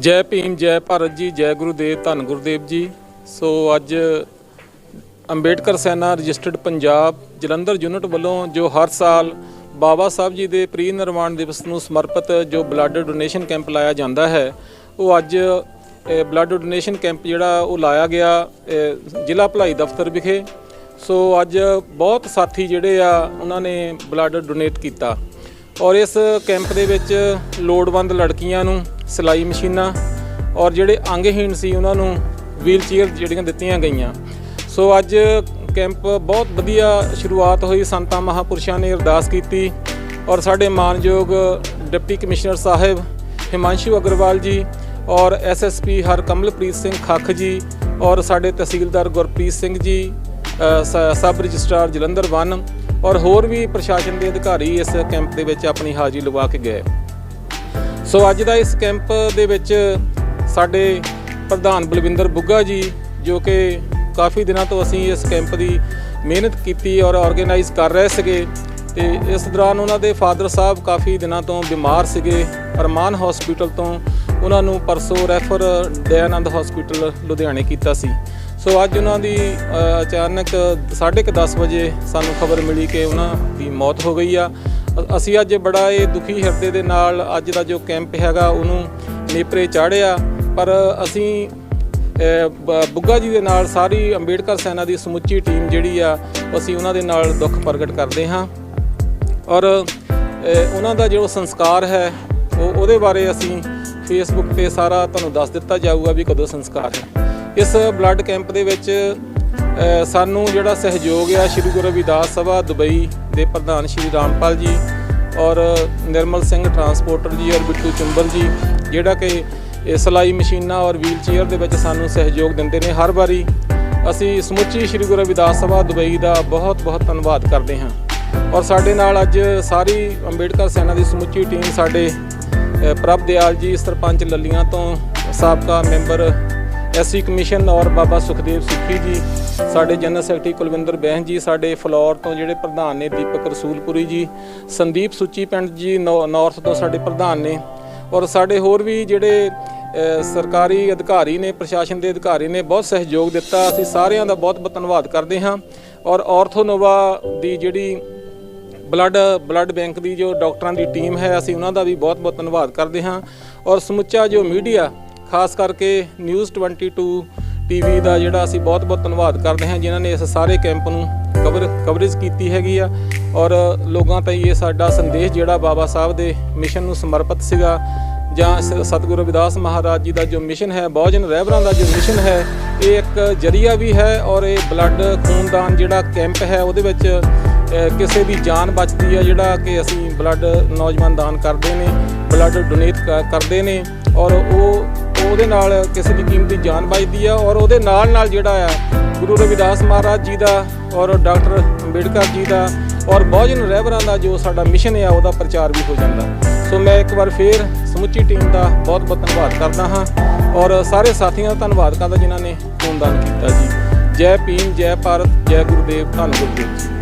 ਜੈ ਭੀਮ, ਜੈ ਭਾਰਤ ਜੀ, ਜੈ ਗੁਰੂਦੇਵ, ਧੰਨ ਗੁਰਦੇਵ ਜੀ। ਸੋ ਅੱਜ ਅੰਬੇਡਕਰ ਸੈਨਾ ਰਜਿਸਟਰਡ ਪੰਜਾਬ ਜਲੰਧਰ ਯੂਨਿਟ ਵੱਲੋਂ ਜੋ ਹਰ ਸਾਲ ਬਾਬਾ ਸਾਹਿਬ ਜੀ ਦੇ ਪ੍ਰੀ ਨਿਰਵਾਣ ਦਿਵਸ ਨੂੰ ਸਮਰਪਿਤ ਜੋ ਬਲੱਡ ਡੋਨੇਸ਼ਨ ਕੈਂਪ ਲਾਇਆ ਜਾਂਦਾ ਹੈ, ਉਹ ਅੱਜ ਬਲੱਡ ਡੋਨੇਸ਼ਨ ਕੈਂਪ ਜਿਹੜਾ ਉਹ ਲਾਇਆ ਗਿਆ ਜ਼ਿਲ੍ਹਾ ਭਲਾਈ ਦਫ਼ਤਰ ਵਿਖੇ। ਸੋ ਅੱਜ ਬਹੁਤ ਸਾਥੀ ਜਿਹੜੇ ਆ, ਉਹਨਾਂ ਨੇ ਬਲੱਡ ਡੋਨੇਟ ਕੀਤਾ। ਔਰ ਇਸ ਕੈਂਪ ਦੇ ਵਿੱਚ ਲੋੜਵੰਦ ਲੜਕੀਆਂ ਨੂੰ ਸਿਲਾਈ ਮਸ਼ੀਨਾਂ ਔਰ ਜਿਹੜੇ ਅੰਗਹੀਣ ਸੀ ਉਹਨਾਂ ਨੂੰ ਵੀਲ ਚੇਅਰ ਜਿਹੜੀਆਂ ਦਿੱਤੀਆਂ ਗਈਆਂ। ਸੋ ਅੱਜ ਕੈਂਪ ਬਹੁਤ ਵਧੀਆ ਸ਼ੁਰੂਆਤ ਹੋਈ, ਸੰਤਾਂ ਮਹਾਪੁਰਸ਼ਾਂ ਨੇ ਅਰਦਾਸ ਕੀਤੀ ਔਰ ਸਾਡੇ ਮਾਨਯੋਗ ਡਿਪਟੀ ਕਮਿਸ਼ਨਰ ਸਾਹਿਬ ਹਿਮਾਂਸ਼ੂ ਅਗਰਵਾਲ ਜੀ ਔਰ ਐਸਐਸਪੀ ਹਰਕਮਲਪ੍ਰੀਤ ਸਿੰਘ ਖੱਖ ਜੀ ਔਰ ਸਾਡੇ ਤਹਿਸੀਲਦਾਰ ਗੁਰਪ੍ਰੀਤ ਸਿੰਘ ਜੀ ਸ- ਸਬ ਰਜਿਸਟਰਾਰ ਜਲੰਧਰ 1 ਔਰ ਹੋਰ ਵੀ ਪ੍ਰਸ਼ਾਸਨ ਦੇ ਅਧਿਕਾਰੀ ਇਸ ਕੈਂਪ ਦੇ ਵਿੱਚ ਆਪਣੀ ਹਾਜ਼ਰੀ ਲਵਾ ਕੇ ਗਏ। ਸੋ ਅੱਜ ਦਾ ਇਸ ਕੈਂਪ ਦੇ ਵਿੱਚ ਸਾਡੇ ਪ੍ਰਧਾਨ ਬਲਵਿੰਦਰ ਬੁੱਗਾ ਜੀ ਜੋ ਕਿ ਕਾਫੀ ਦਿਨਾਂ ਤੋਂ ਅਸੀਂ ਇਸ ਕੈਂਪ ਦੀ ਮਿਹਨਤ ਕੀਤੀ ਔਰ ਆਰਗੇਨਾਈਜ਼ ਕਰ ਰਹੇ ਸੀਗੇ ਤੇ ਇਸ ਦੌਰਾਨ ਉਹਨਾਂ ਦੇ ਫਾਦਰ ਸਾਹਿਬ ਕਾਫੀ ਦਿਨਾਂ ਤੋਂ ਬਿਮਾਰ ਸੀਗੇ। ਅਰਮਾਨ ਹਸਪੀਟਲ ਤੋਂ ਉਹਨਾਂ ਨੂੰ ਪਰਸੋਂ ਰੈਫਰ ਦਇਆਨੰਦ ਹਸਪੀਟਲ ਲੁਧਿਆਣੇ ਕੀਤਾ ਸੀ। ਸੋ ਅੱਜ ਉਹਨਾਂ ਦੀ ਅ, ਅਚਾਨਕ 10:30 ਵਜੇ ਸਾਨੂੰ ਖਬਰ ਮਿਲੀ ਕਿ ਉਹਨਾਂ ਦੀ ਮੌਤ ਹੋ ਗਈ ਆ। ਅਸੀਂ ਅੱਜ ਬੜਾ ਇਹ ਦੁਖੀ ਹਿਰਦੇ ਦੇ ਨਾਲ ਅੱਜ ਦਾ ਜੋ ਕੈਂਪ ਹੈਗਾ, ਉਹਨੂੰ ਨੇਪਰੇ ਚਾੜਿਆ ਪਰ ਅਸੀਂ ਬ- ਬੁੱਗਾ ਜੀ ਦੇ ਨਾਲ ਸਾਰੀ ਅੰਬੇਡਕਰ ਸੈਨਾ ਦੀ ਸਮੁੱਚੀ ਟੀਮ ਜਿਹੜੀ ਆ, ਅਸੀਂ ਉਹਨਾਂ ਦੇ ਨਾਲ ਦੁੱਖ ਪ੍ਰਗਟ ਕਰਦੇ ਹਾਂ। ਔਰ ਉਹਨਾਂ ਦਾ ਜੋ ਸੰਸਕਾਰ ਹੈ, ਉਹ, ਉਹਦੇ ਬਾਰੇ ਅਸੀਂ ਫੇਸਬੁੱਕ ਤੇ ਸਾਰਾ ਤੁਹਾਨੂੰ ਦੱਸ ਦਿੱਤਾ ਜਾਊਗਾ ਵੀ ਕਦੋਂ ਸੰਸਕਾਰ ਹੈ। ਇਸ ਬਲੱਡ ਕੈਂਪ ਦੇ ਵਿੱਚ ਸਾਨੂੰ ਜਿਹੜਾ ਸਹਿਯੋਗ ਆ, ਸ਼੍ਰੀ ਗੁਰੂ ਰਵਿਦਾਸ ਸਭਾ ਦੁਬਈ ਦੇ ਪ੍ਰਧਾਨ ਸ਼੍ਰੀ ਰਾਮਪਾਲ ਜੀ ਔਰ ਨਿਰਮਲ ਸਿੰਘ ਟਰਾਂਸਪੋਰਟਰ ਜੀ ਔਰ ਬਿੱਟੂ ਚੁੰਬਲ ਜੀ, ਜਿਹੜਾ ਕਿ ਇਹ ਸਿਲਾਈ ਮਸ਼ੀਨਾਂ ਔਰ ਵੀਲ ਚੇਅਰ ਦੇ ਵਿੱਚ ਸਾਨੂੰ ਸਹਿਯੋਗ ਦਿੰਦੇ ਨੇ। ਹਰ ਵਾਰੀ ਅਸੀਂ ਸਮੁੱਚੀ ਸ਼੍ਰੀ ਗੁਰੂ ਰਵਿਦਾਸ ਸਭਾ ਦੁਬਈ ਦਾ ਬਹੁਤ ਬਹੁਤ ਧੰਨਵਾਦ ਕਰਦੇ ਹਾਂ। ਔਰ ਸਾਡੇ ਨਾਲ ਅੱਜ ਸਾਰੀ ਅੰਬੇਡਕਰ ਸੈਨਾ ਦੀ ਸਮੁੱਚੀ ਟੀਮ ਸਾਡੇ ਪ੍ਰਭ ਦਿਆਲ ਜੀ, ਸਰਪੰਚ ਲੱਲੀਆਂ ਤੋਂ ਸਾਬਕਾ ਮੈਂਬਰ, ਐਸਸੀ ਕਮਿਸ਼ਨ ਔਰ ਬਾਬਾ ਸੁਖਦੇਵ ਸਿੱਖੀ ਜੀ ਸਾਡੇ ਜਨਰਲ ਸੈਕਟਰੀ ਕੁਲਵਿੰਦਰ ਬਹਿਨ ਜੀ, ਸਾਡੇ ਫਲੋਰ ਤੋਂ ਜਿਹੜੇ ਪ੍ਰਧਾਨ ਨੇ ਦੀਪਕ ਰਸੂਲਪੁਰੀ ਜੀ, ਸੰਦੀਪ ਸੁੱਚੀ ਪਿੰਡ ਜੀ, ਨੌ- ਨਾਰਥ ਤੋਂ ਸਾਡੇ ਪ੍ਰਧਾਨ ਨੇ ਔਰ ਸਾਡੇ ਹੋਰ ਵੀ ਜਿਹੜੇ ਸਰਕਾਰੀ ਅਧਿਕਾਰੀ ਨੇ, ਪ੍ਰਸ਼ਾਸਨ ਦੇ ਅਧਿਕਾਰੀ ਨੇ ਬਹੁਤ ਸਹਿਯੋਗ ਦਿੱਤਾ। ਅਸੀਂ ਸਾਰਿਆਂ ਦਾ ਬਹੁਤ ਬਹੁਤ ਧੰਨਵਾਦ ਕਰਦੇ ਹਾਂ ਔਰ ਆਰਥੋਨੋਵਾ ਦੀ ਜਿਹੜੀ ਬਲੱਡ ਬਲੱਡ ਬੈਂਕ ਦੀ ਜੋ ਡਾਕਟਰਾਂ ਦੀ ਟੀਮ ਹੈ, ਅਸੀਂ ਉਹਨਾਂ ਦਾ ਵੀ ਬਹੁਤ-ਬਹੁਤ ਧੰਨਵਾਦ ਕਰਦੇ ਹਾਂ ਔਰ ਸਮੁੱਚਾ ਜੋ ਮੀਡੀਆ, ਖਾਸ ਕਰਕੇ ਨਿਊਜ਼ 22 ਟੀਵੀ ਦਾ ਜਿਹੜਾ ਅਸੀਂ ਬਹੁਤ-ਬਹੁਤ ਧੰਨਵਾਦ ਕਰਦੇ ਹਾਂ ਜਿਨ੍ਹਾਂ ਨੇ ਇਸ ਸਾਰੇ ਕੈਂਪ ਨੂੰ ਕਵਰ ਕਵਰੇਜ ਕੀਤੀ ਹੈਗੀ ਆ। ਔਰ ਲੋਕਾਂ ਤਾਈਂ ਇਹ ਸਾਡਾ ਸੰਦੇਸ਼ ਜਿਹੜਾ ਬਾਬਾ ਸਾਹਿਬ ਦੇ ਮਿਸ਼ਨ ਨੂੰ ਸਮਰਪਿਤ ਸੀਗਾ ਜਾਂ ਸ- ਸਤਿਗੁਰੂ ਰਵਿਦਾਸ ਮਹਾਰਾਜ ਜੀ ਦਾ ਜੋ ਮਿਸ਼ਨ ਹੈ, ਬਹੁਜਨ ਰਹਿਬਰਾਂ ਦਾ ਜੋ ਮਿਸ਼ਨ ਹੈ, ਇਹ ਇੱਕ ਜਰੀਆ ਵੀ ਹੈ ਔਰ ਇਹ ਬਲੱਡ ਖੂਨਦਾਨ ਜਿਹੜਾ ਕੈਂਪ ਹੈ ਉਹਦੇ ਵਿੱਚ ਕਿਸੇ ਦੀ ਜਾਨ ਬਚਦੀ ਹੈ ਜਿਹੜਾ ਕਿ ਅਸੀਂ ਬਲੱਡ ਨੌਜਵਾਨ ਦਾਨ ਕਰਦੇ ਨੇ, ਬਲੱਡ ਡੋਨੇਟ ਕਰਦੇ ਨੇ ਔਰ ਉਹ ਉਹਦੇ ਨਾਲ ਕਿਸੇ ਦੀ ਕੀਮਤੀ ਜਾਨ ਬਚਦੀ ਆ ਔਰ ਉਹਦੇ ਨਾਲ ਨਾਲ ਜਿਹੜਾ ਆ ਗੁਰੂ ਰਵਿਦਾਸ ਮਹਾਰਾਜ ਜੀ ਦਾ ਔਰ ਡਾਕਟਰ ਅੰਬੇਡਕਰ ਜੀ ਦਾ ਔਰ ਬਹੁਜਨ ਰਹਿਬਰਾਂ ਦਾ ਜੋ ਸਾਡਾ ਮਿਸ਼ਨ ਆ ਉਹਦਾ ਪ੍ਰਚਾਰ ਵੀ ਹੋ ਜਾਂਦਾ। ਸੋ ਮੈਂ ਇੱਕ ਵਾਰ ਫੇਰ ਸਮੁੱਚੀ ਟੀਮ ਦਾ ਬਹੁਤ ਬਹੁਤ ਧੰਨਵਾਦ ਕਰਦਾ ਹਾਂ ਔਰ ਸਾਰੇ ਸਾਥੀਆਂ ਦਾ ਧੰਨਵਾਦ ਕਰਦਾ ਜਿਨ੍ਹਾਂ ਨੇ ਖੂਨਦਾਨ ਕੀਤਾ ਜੀ। ਜੈ ਭੀਮ, ਜੈ ਭਾਰਤ, ਜੈ ਗੁਰੂਦੇਵ, ਧੰਨ ਗੁਰੂਦੇਵ ਜੀ।